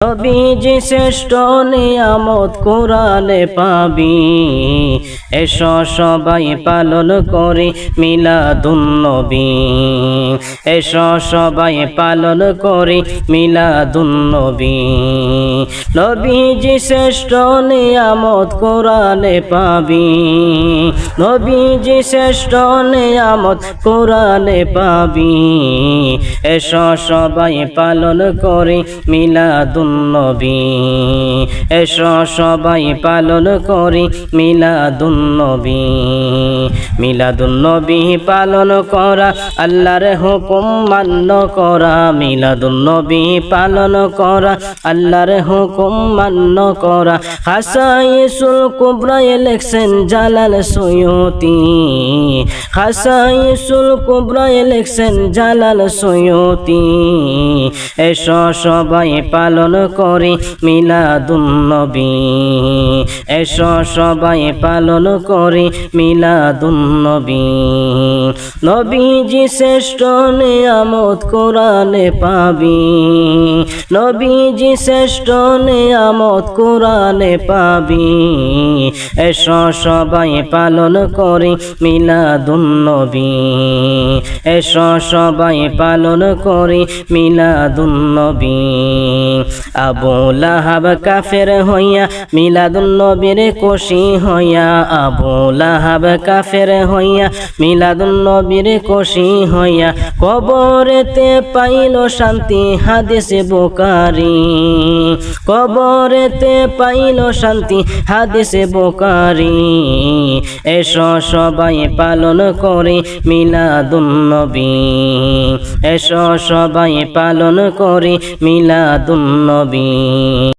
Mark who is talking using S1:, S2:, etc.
S1: নবীজি শ্রেষ্ঠ নিয়ামত কোরআনে পাবি, এসো সবাই পালন করে মিলাদুন নবী। এসো সবাই পালন করে মিলাদুন নবী। নবীজি শ্রেষ্ঠ নিয়ামত কোরআনে পাবি নবীজি শ্রেষ্ঠ নিয়ামত কোরআনে পাবি, এসো সবাই পালন করে মিলাদুন নবী। এসো সবাই পালন করি মিলাদুন নবী। মিলাদুন পালন করা, আল্লাহর হুকুম মান্য করা। মিলাদুন নবী পালন করা, আল্লাহর হুকুম মান্য করা। হাসাইসুল কুবরা ইলেকশন জালাল সৈয়তি হাসাইসুল কুবরা ইলেকশন জালাল সৈয়তি এসো সবাই পালন করি মিলাদুন নবী এসো সবাই পালন করি মিলাদুন নবী নবীজি শ্রেষ্ঠ নিয়ামত কোরআনে পাবি। নবীজি শ্রেষ্ঠ নিয়ামত কোরআনে পাবি। এসো সবাই পালন করি মিলাদুন নবী এসো সবাই পালন করি মিলাদুন নবী আবু লাহাব কাফের হইয়া, মিলাদুন নবীর কোশি হইয়া আবু লাহাব কাফের হইয়া, মিলাদুন নবীর কোশি হইয়া, কবরেতে পাইল শান্তি হাদিসে বোকারি কবরেতে পাইল শান্তি হাদিসে বোকারি এসো সবাই পালন করে মিলাদুন নবী। এসো সবাই পালন করে মিলাদুন নবী